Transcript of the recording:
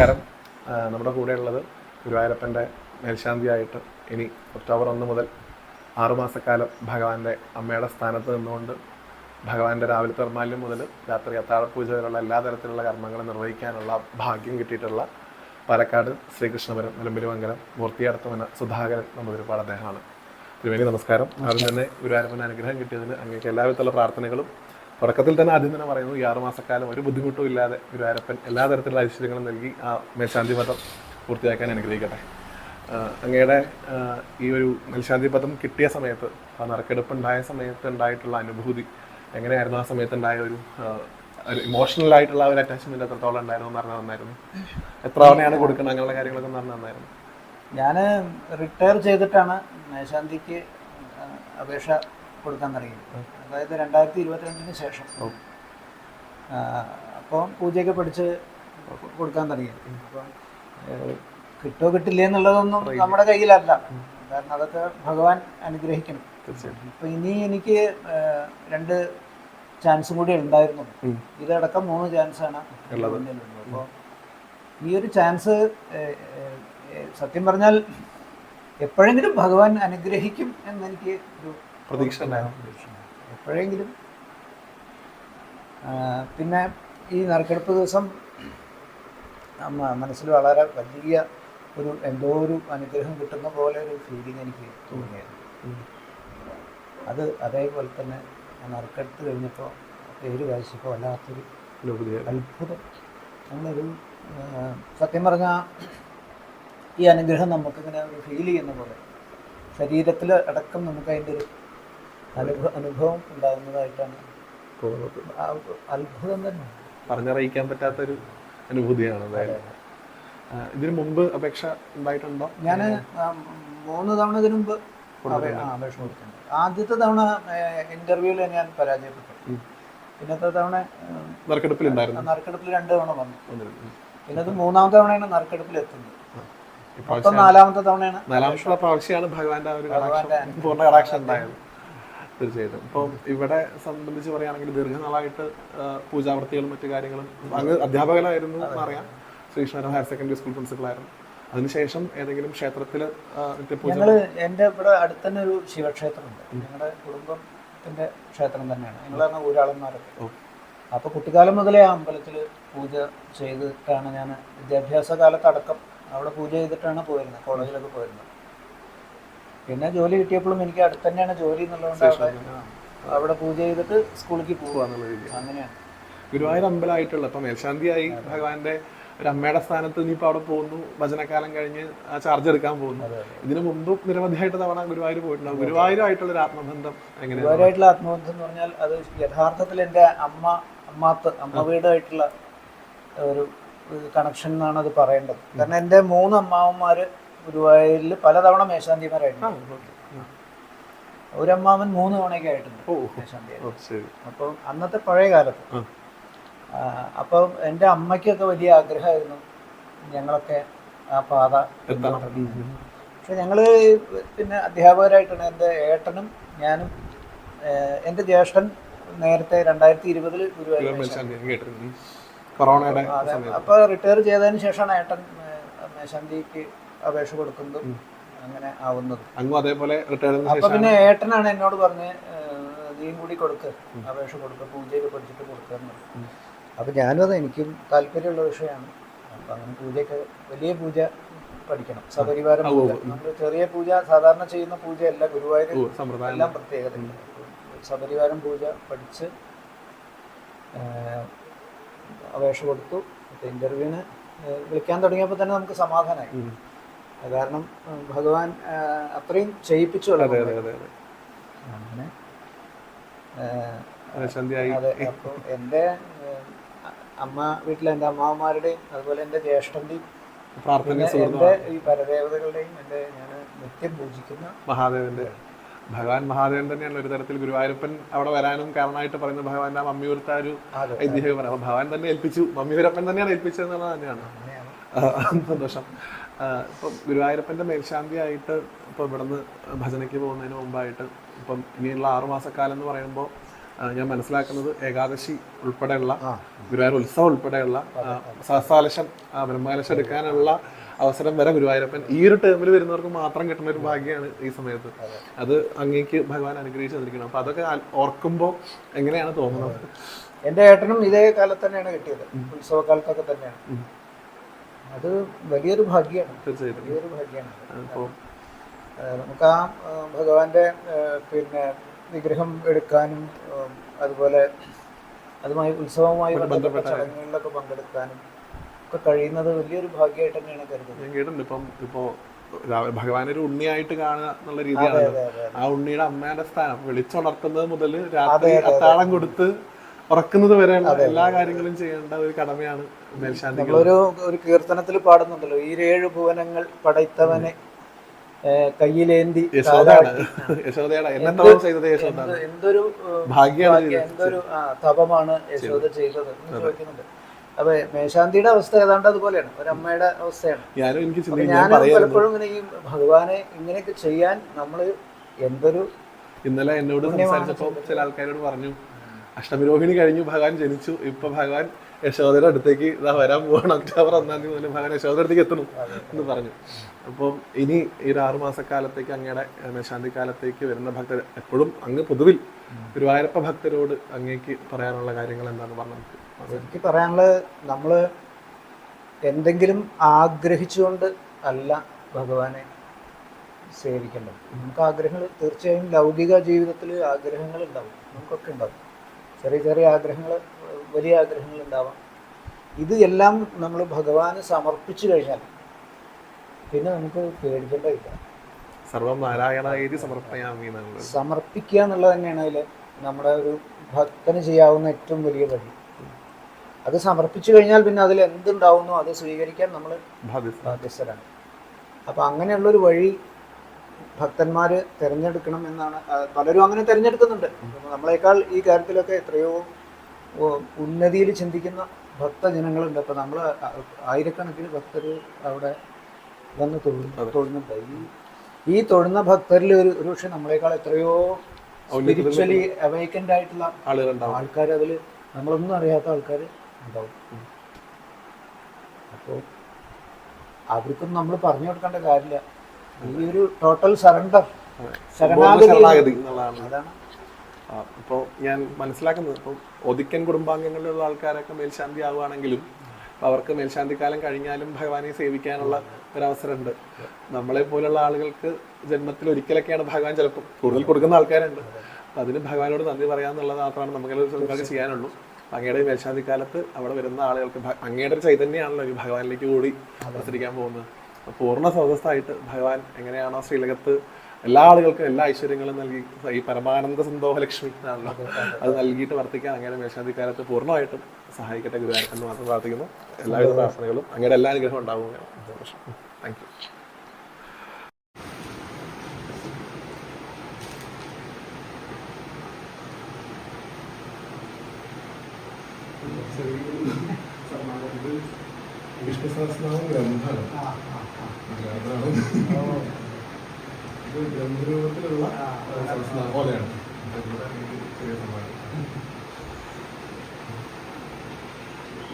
നമസ്കാരം. നമ്മുടെ കൂടെ ഉള്ളത് ഗുരുവായൂരപ്പന്റെ മേൽശാന്തിയായിട്ട് ഇനി ഒക്ടോബർ ഒന്ന് മുതൽ ആറുമാസക്കാലം ഭഗവാന്റെ അമ്മയുടെ സ്ഥാനത്ത് നിന്നുകൊണ്ട് ഭഗവാന്റെ രാവിലെ നിർമാല്യം മുതൽ രാത്രി അത്താഴപൂജ വരെയുള്ള എല്ലാ തരത്തിലുള്ള കർമ്മങ്ങളും നിർവഹിക്കാനുള്ള ഭാഗ്യം കിട്ടിയിട്ടുള്ള പാലക്കാട് ശ്രീകൃഷ്ണപുരം നിലമ്പരുമംഗലം മൂർത്തിയടത്തുമന സുധാകരൻ നമ്പൂതിരിപ്പാട് അദ്ദേഹമാണ്. തിരുവേണി നമസ്കാരം. ആദ്യം തന്നെ ഗുരുവായൂരപ്പന്റെ അനുഗ്രഹം കിട്ടിയതിന് അങ്ങേക്ക് എല്ലാവിധത്തിലുള്ള പ്രാർത്ഥനകളും തുടക്കത്തിൽ തന്നെ ആദ്യം തന്നെ പറയുന്നു ഈ ആറുമാസക്കാലം ഒരു ബുദ്ധിമുട്ടും ഇല്ലാതെ ഗുരുവായൂരപ്പൻ എല്ലാ തരത്തിലുള്ള ഐശ്വര്യങ്ങളും നൽകി ആ മേൽശാന്തി പദം പൂർത്തിയാക്കാൻ അനുഗ്രഹിക്കട്ടെ. അങ്ങയുടെ ഈ ഒരു മേൽശാന്തി പദം കിട്ടിയ സമയത്ത് ആ നറുക്കെടുപ്പ് ഉണ്ടായ സമയത്ത് ഉണ്ടായിട്ടുള്ള അനുഭൂതി എങ്ങനെയായിരുന്നു? ആ സമയത്ത് ഉണ്ടായ ഒരു ഇമോഷണൽ ആയിട്ടുള്ള ഒരു അറ്റാച്ച്മെന്റ് എത്രത്തോളം ഉണ്ടായിരുന്നു എന്ന് പറഞ്ഞാൽ നന്നായിരുന്നു. എത്ര തവണയാണ് കൊടുക്കുന്നത് അങ്ങനെയുള്ള കാര്യങ്ങളൊക്കെ പറഞ്ഞാൽ നന്നായിരുന്നു. ഞാൻ റിട്ടയർ ചെയ്തിട്ടാണ് മേശാന്തിക്ക് അപേക്ഷ കൊടുക്കാൻ തുടങ്ങി അതായത് രണ്ടായിരത്തി ഇരുപത്തിരണ്ടിന് ശേഷം അപ്പോൾ പൂജയൊക്കെ പഠിച്ച് കൊടുക്കാൻ തുടങ്ങി അപ്പം കിട്ടോ കിട്ടില്ലേ എന്നുള്ളതൊന്നും നമ്മുടെ കയ്യിലല്ല. കാരണം അതൊക്കെ ഭഗവാൻ അനുഗ്രഹിക്കണം. അപ്പം ഇനി എനിക്ക് രണ്ട് ചാൻസും കൂടി ഉണ്ടായിരുന്നു. ഇതടക്കം മൂന്ന് ചാൻസാണ് മുന്നിലുള്ളത് അപ്പോൾ ഈ ഒരു ചാൻസ് സത്യം പറഞ്ഞാൽ എപ്പോഴെങ്കിലും ഭഗവാൻ അനുഗ്രഹിക്കും എന്നെനിക്ക് ഒരു പ്രതീക്ഷ ഉണ്ടായിരുന്നു. എപ്പോഴെങ്കിലും പിന്നെ ഈ നറുക്കെടുപ്പ് ദിവസം നമ്മ മനസ്സിൽ വളരെ വലിയ ഒരു എന്തോ ഒരു അനുഗ്രഹം കിട്ടുന്ന പോലെ ഒരു ഫീലിംഗ് എനിക്ക് തോന്നിയായിരുന്നു അത് അതേപോലെ തന്നെ നറുക്കെടുത്ത് കഴിഞ്ഞപ്പോൾ പേര് വായിച്ചപ്പോൾ വല്ലാത്തൊരു. അത്ഭുതം നമ്മളൊരു സത്യം പറഞ്ഞാൽ ഈ അനുഗ്രഹം നമുക്കിങ്ങനെ ഒരു ഫീൽ ചെയ്യുന്ന പോലെ ശരീരത്തിൽ അടക്കം നമുക്ക് അതിന്റെ ഒരു അനുഭവ അനുഭവം ഉണ്ടാകുന്നതായിട്ടാണ്. തോന്നുന്നത് അത്ഭുതം തന്നെ. പറഞ്ഞറിയിക്കാൻ പറ്റാത്തൊരു അനുഭൂതിയാണ് ആ, ഇതിനു മുമ്പ് അപേക്ഷ ഉണ്ടായിട്ടുണ്ടോ? ഞാൻ മൂന്ന് തവണ ഇതിനു മുമ്പ് അപേക്ഷ കൊടുത്തിട്ടുണ്ട്. ആദ്യത്തെ തവണ ഇന്റർവ്യൂവിൽ ഞാൻ പരാജയപ്പെട്ടു. പിന്നത്തെ തവണ നറുക്കെടുപ്പിൽ നറുക്കെടുപ്പിൽ രണ്ട് തവണ വന്നു. പിന്നത് മൂന്നാമത്തെ തവണയാണ് നറുക്കെടുപ്പിൽ എത്തുന്നത് നാലാമത്തെ തവണയാണ് നാലാമത്തെ പ്രാവശ്യമാണ് ഭഗവാന്റെ ഒരു പൂർണ കടാക്ഷം ഉണ്ടായത്. തീർച്ചയായിട്ടും. ഇപ്പം ഇവിടെ സംബന്ധിച്ച് പറയുകയാണെങ്കിൽ ദീർഘനാളായിട്ട് പൂജാവൃത്തികളും മറ്റു കാര്യങ്ങളും അങ്ങ് അധ്യാപകനായിരുന്നു എന്നറിയാം ശ്രീകൃഷ്ണപുരം ഹയർ സെക്കൻഡറി സ്കൂൾ പ്രിൻസിപ്പളായിരുന്നു. അതിനുശേഷം ഏതെങ്കിലും ക്ഷേത്രത്തിൽ എന്റെ ഞങ്ങൾ എന്റെ ഇവിടെ അടുത്ത് തന്നെ ഒരു ശിവക്ഷേത്രമുണ്ട്. ഞങ്ങളുടെ കുടുംബത്തിന്റെ ക്ഷേത്രം തന്നെയാണ്. ഞങ്ങളാണ് ഊരാളന്മാരൊക്കെ. അപ്പൊ കുട്ടിക്കാലം മുതലേ ആ അമ്പലത്തിൽ പൂജ ചെയ്തിട്ടാണ് ഞാൻ വിദ്യാഭ്യാസ കാലത്തടക്കം അവിടെ പൂജ ചെയ്തിട്ടാണ് പോയിരുന്നത് കോളേജിലൊക്കെ പോയിരുന്നത്. പിന്നെ ജോലി കിട്ടിയപ്പോഴും എനിക്ക് അടുത്ത് തന്നെയാണ് ജോലി എന്നുള്ളതുകൊണ്ട് അവിടെ അവിടെ പൂജ ചെയ്തിട്ട് സ്കൂളിലേക്ക് പോകുക പോവാന്നുള്ള രീതി അങ്ങനെയാണ്. ഗുരുവായൂർ അമ്പലമായിട്ടുള്ള. ഇപ്പൊ മേൽശാന്തിയായി ഭഗവാന്റെ ഒരു അമ്മയുടെ സ്ഥാനത്ത് ഇനിയിപ്പോൾ അവിടെ പോകുന്നു. ഭജനക്കാലം കഴിഞ്ഞ് ആ ചാർജ് എടുക്കാൻ പോകുന്നു. ഇതിനു മുമ്പ് നിരവധിയായിട്ട് തവണ ഗുരുവായൂർ പോയിട്ടുണ്ടാവും. ഗുരുവായൂരായിട്ടുള്ള ഒരു ആത്മബന്ധം എങ്ങനെയാണ്? ഗുരുവായൂരായിട്ടുള്ള ആത്മബന്ധം എന്ന് പറഞ്ഞാൽ അത് യഥാർത്ഥത്തിൽ എന്റെ അമ്മ അമ്മാത്ത് അമ്മ വീടായിട്ടുള്ള ഒരു കണക്ഷൻ എന്നാണ് അത് പറയേണ്ടത്. കാരണം എന്റെ മൂന്ന് അമ്മാവന്മാര് ഗുരുവായൂരിൽ പലതവണ മേശാന്തിമാരായിട്ടുണ്ട്. ഒരമ്മാവൻ മൂന്ന് തവണയൊക്കെ ആയിട്ടുണ്ട് ഓ അപ്പോൾ അന്നത്തെ പഴയ കാലത്ത്. അപ്പൊ എന്റെ അപ്പം എന്റെ അമ്മയ്ക്കൊക്കെ വലിയ ആഗ്രഹമായിരുന്നു ഞങ്ങളൊക്കെ ആ പാത പക്ഷെ ഞങ്ങൾ പിന്നെ അധ്യാപകരായിട്ടാണ് എന്റെ ഏട്ടനും ഞാനും എന്റെ ജ്യേഷ്ഠൻ നേരത്തെ രണ്ടായിരത്തി ഇരുപതിൽ ഗുരുവായൂർ കൊറോണയുടെ അതെ. സമയത്ത്. അപ്പൊ റിട്ടയർ ചെയ്തതിന് ശേഷമാണ് ഏട്ടൻ മേശാന്തിക്ക് അപേക്ഷ കൊടുക്കുന്നതും അങ്ങനെ ആവുന്നത്. അങ്ങും അതേപോലെ അപ്പൊ പിന്നെ ഏട്ടനാണ് എന്നോട് പറഞ്ഞ് നീയും കൂടി കൊടുക്ക് അപേക്ഷ കൊടുക്കുക പൂജയൊക്കെ പഠിച്ചിട്ട് കൊടുക്കുക അപ്പൊ ഞാനും അത് എനിക്കും താല്പര്യമുള്ള വിഷയമാണ്. അപ്പൊ അങ്ങനെ പൂജയൊക്കെ വലിയ പൂജ പഠിക്കണം. സപരിവാരം നമ്മൾ ചെറിയ പൂജ സാധാരണ ചെയ്യുന്ന പൂജയല്ല ഗുരുവായൂർ എല്ലാം പ്രത്യേകതയുണ്ട് സപരിവാരം പൂജ പഠിച്ച് അപേക്ഷ കൊടുത്തു. ഇന്റർവ്യൂവിന് വിളിക്കാൻ തുടങ്ങിയപ്പോൾ തന്നെ നമുക്ക് സമാധാനമായി. കാരണം ഭഗവാൻ അത്രയും ചെയ്യിപ്പിച്ചു അതെ തുടങ്ങി അതെ അതെ അതെ. അങ്ങനെ അതെ അപ്പോൾ എന്റെ അമ്മ വീട്ടിലെ എന്റെ അമ്മാവന്മാരുടെയും അതുപോലെ എന്റെ ജ്യേഷ്ഠന്റെയും എന്റെ ഈ പരദേവതകളുടെയും എന്റെ ഞാൻ നിത്യം പൂജിക്കുന്ന മഹാദേവന്റെ ഭഗവാൻ മഹാദേവൻ തന്നെയാണ് ഒരു തരത്തിൽ ഗുരുവായൂരപ്പൻ അവിടെ വരാനും കാരണമായിട്ട് പറയുന്നത് ഭഗവാന്റെ മമ്മിയൂർത്ത ഒരു ഐതിഹ്യം പറയാം അപ്പൊ ഭഗവാൻ തന്നെ ഏൽപ്പിച്ചു. മമ്മിയൂരപ്പൻ തന്നെയാണ് ഏൽപ്പിച്ചത് എന്നുള്ളത് തന്നെയാണ് സന്തോഷം. ഇപ്പം ഗുരുവായൂരപ്പന്റെ മേൽശാന്തിയായിട്ട് ഇപ്പോൾ ഇവിടുന്ന് ഭജനയ്ക്ക് പോകുന്നതിന് മുമ്പായിട്ട് ഇപ്പം ഇനിയുള്ള ആറുമാസക്കാലം എന്ന് പറയുമ്പോൾ ഞാൻ മനസ്സിലാക്കുന്നത് ഏകാദശി ഉൾപ്പെടെയുള്ള ഗുരുവായൂർ ഉത്സവം ഉൾപ്പെടെയുള്ള സഹസാലശം ബ്രഹ്മകലശം എടുക്കാനുള്ള അവസരം വരെ ഗുരുവായൂരപ്പൻ ഈ ഒരു ടേമിൽ വരുന്നവർക്ക് മാത്രം കിട്ടുന്ന ഒരു ഭാഗ്യമാണ് ഈ സമയത്ത്. അത്. അങ്ങേക്ക് ഭഗവാൻ അനുഗ്രഹിച്ചു തന്നിരിക്കണം. അപ്പൊ അതൊക്കെ ഓർക്കുമ്പോൾ എങ്ങനെയാണ് തോന്നുന്നത്? എന്റെ ഏട്ടനും ഇതേ കാലത്ത് തന്നെയാണ് കിട്ടിയത്. ഉത്സവകാലത്തൊക്കെ തന്നെയാണ്. അത് വലിയൊരു ഭാഗ്യമാണ് തീർച്ചയായിട്ടും. വലിയൊരു ഭാഗ്യമാണ് നമുക്ക് ആ ഭഗവാന്റെ പിന്നെ വിഗ്രഹം എടുക്കാനും അതുപോലെ അതുമായി ഉത്സവവുമായി ബന്ധപ്പെട്ട ചടങ്ങുകളിലൊക്കെ പങ്കെടുക്കാനും ഒക്കെ കഴിയുന്നത് വലിയൊരു ഭാഗ്യമായിട്ട് തന്നെയാണ് കരുതുന്നത്. ഞാൻ കേട്ടിട്ടുണ്ട്. ഇപ്പം ഇപ്പോ ഭഗവാനെ ഒരു ഉണ്ണിയായിട്ട് കാണുക എന്നുള്ള അതെ. ആ ഉണ്ണിയുടെ അമ്മയുടെ സ്ഥാനം വിളിച്ചുണർത്തുന്നത് മുതൽ രാത്രി അത്താഴം കൊടുത്ത് ഉറക്കുന്നത് വരെ എല്ലാ കാര്യങ്ങളും ചെയ്യേണ്ട ഒരു കടമയാണ് നമ്മളൊരു ഒരു കീർത്തനത്തിൽ പാടുന്നുണ്ടല്ലോ ഈ ഏഴ് ഭുവനങ്ങൾ പടൈത്തവനെ ഏഹ് കയ്യിലേന്തി എന്തൊരു എന്തൊരു തപമാണ് യശോദ ചെയ്തത്. എന്ന് ചോദിക്കുന്നുണ്ട്. അപ്പൊ മേശാന്തിയുടെ അവസ്ഥ ഏതാണ്ട് അതുപോലെയാണ്. ഒരു അമ്മയുടെ അവസ്ഥയാണ്. ഞാൻ പലപ്പോഴും ഇങ്ങനെ ഈ ഭഗവാനെ ഇങ്ങനെയൊക്കെ ചെയ്യാൻ നമ്മൾ എന്തൊരു ഇന്നലെ എന്നോട് സംസാരിച്ചപ്പോൾ ചില ആൾക്കാരോട് പറഞ്ഞു അഷ്ടമിരോഹിണി കഴിഞ്ഞു ഭഗവാൻ ജനിച്ചു. ഇപ്പൊ ഭഗവാൻ യശോദയുടെ അടുത്തേക്ക് ഇതാ വരാൻ പോവാണ്. ഒക്ടോബർ ഒന്നാം തീയതി മുതൽ ഭഗവാൻ യശോദയുടെ അടുത്തേക്ക് എത്തണം എന്ന് പറഞ്ഞു. അപ്പം ഇനി ഈ ഒരു ആറുമാസക്കാലത്തേക്ക് അങ്ങയുടെ മേശാന്തി കാലത്തേക്ക് വരുന്ന ഭക്തർ എപ്പോഴും അങ്ങ് പൊതുവിൽ ഗുരുവായൂരപ്പ ഭക്തരോട് അങ്ങേക്ക് പറയാനുള്ള കാര്യങ്ങൾ എന്താന്ന് പറഞ്ഞു നമുക്ക് എനിക്ക് പറയാനുള്ളത് നമ്മൾ എന്തെങ്കിലും ആഗ്രഹിച്ചുകൊണ്ട് അല്ല ഭഗവാനെ സേവിക്കേണ്ടത്. നമുക്ക് ആഗ്രഹങ്ങൾ തീർച്ചയായും ലൗകിക ജീവിതത്തിൽ ആഗ്രഹങ്ങൾ ഉണ്ടാവും. നമുക്കൊക്കെ ഉണ്ടാവും. ചെറിയ ചെറിയ ആഗ്രഹങ്ങൾ വലിയ ആഗ്രഹങ്ങൾ ഉണ്ടാവാം ഇത് എല്ലാം നമ്മൾ ഭഗവാന് സമർപ്പിച്ചു കഴിഞ്ഞാൽ പിന്നെ നമുക്ക് പേടിക്കേണ്ടതില്ല. സർവം സമർപ്പയാമി സമർപ്പിക്കുക എന്നുള്ളത് തന്നെയാണ് അതിൽ നമ്മുടെ ഒരു ഭക്തന് ചെയ്യാവുന്ന ഏറ്റവും വലിയ വഴി. അത് സമർപ്പിച്ചു കഴിഞ്ഞാൽ പിന്നെ അതിൽ എന്തുണ്ടാവുന്നു അത് സ്വീകരിക്കാൻ നമ്മൾ ബാധ്യസ്ഥ ബാധ്യസ്ഥരാണ്. അപ്പം അങ്ങനെയുള്ളൊരു വഴി ഭക്തന്മാർ തിരഞ്ഞെടുക്കണം എന്നാണ് പലരും അങ്ങനെ തിരഞ്ഞെടുക്കുന്നുണ്ട്. നമ്മളെക്കാൾ ഈ കാര്യത്തിലൊക്കെ എത്രയോ ഉന്നതിയിൽ ചിന്തിക്കുന്ന ഭക്തജനങ്ങളുണ്ട്. അപ്പം നമ്മൾ ആയിരക്കണക്കിന് ഭക്തർ അവിടെ വന്ന് തൊഴു തൊഴുന്നുണ്ട്. ഈ ഈ തൊഴുന്ന ഭക്തരിൽ ഒരു ഒരു പക്ഷെ നമ്മളെക്കാൾ എത്രയോ സ്പിരിച്വലി അവൈക്കൻഡ് ആയിട്ടുള്ള ആളുകളുണ്ടാവും. ആൾക്കാർ അതിൽ നമ്മളൊന്നും അറിയാത്ത ആൾക്കാർ ഉണ്ടാവും. അപ്പോൾ അവർക്കൊന്നും നമ്മൾ പറഞ്ഞു കൊടുക്കേണ്ട കാര്യമില്ല. ഈ ഒരു ടോട്ടൽ സറണ്ടർ ശരണാഗതി. അതാണ്. ഞാൻ മനസ്സിലാക്കുന്നത് ഇപ്പോൾ ഒതുക്കൻ കുടുംബാംഗങ്ങളിലുള്ള ആൾക്കാരൊക്കെ മേൽശാന്തി ആവുകയാണെങ്കിലും അവർക്ക് മേൽശാന്തി കാലം കഴിഞ്ഞാലും ഭഗവാനെ സേവിക്കാനുള്ള ഒരവസരമുണ്ട്. നമ്മളെ പോലുള്ള ആളുകൾക്ക് ജന്മത്തിൽ ഒരിക്കലൊക്കെയാണ് ഭഗവാൻ ചിലപ്പോൾ കൂടുതൽ കൊടുക്കുന്ന ആൾക്കാരുണ്ട്. അപ്പം അതിന് ഭഗവാനോട് നന്ദി പറയാന്നുള്ളത് മാത്രമാണ് നമുക്ക് ചെയ്യാനുള്ളൂ. അങ്ങയുടെ ഈ മേൽശാന്തി കാലത്ത് അവിടെ വരുന്ന ആളുകൾക്ക് അങ്ങയുടെ ഒരു ചൈതന്യമാണല്ലോ ഈ ഭഗവാനിലേക്ക് കൂടി പ്രസരിക്കാൻ പോകുന്നത്. പൂർണ സ്വതസ്ഥായിട്ട് ഭഗവാൻ എങ്ങനെയാണോ ശ്രീലകത്ത് എല്ലാ ആളുകൾക്കും എല്ലാ ഐശ്വര്യങ്ങളും നൽകി ഈ പരമാനന്ദ സന്തോഹ ലക്ഷ്മി ആണല്ലോ അത് നൽകിയിട്ട് വർത്തിക്കാൻ അങ്ങനെ മേശാധികാരത്തെ പൂർണമായിട്ടും സഹായിക്കട്ടെ ഗുരുവായൂർ എന്ന് മാത്രം പ്രാർത്ഥിക്കുന്നു. എല്ലാവിധ പ്രാർത്ഥനകളും അങ്ങയുടെ എല്ലാ ഉണ്ടാവും താങ്ക് യു വിഷ്ണു സഹസ്രനാമം ഗ്രന്ഥമാണ് ഇത് ഗ്രന്ഥരൂപത്തിലുള്ള സഹസ്രനാമം പോലെയാണ് ചെറിയ സമ്മാനം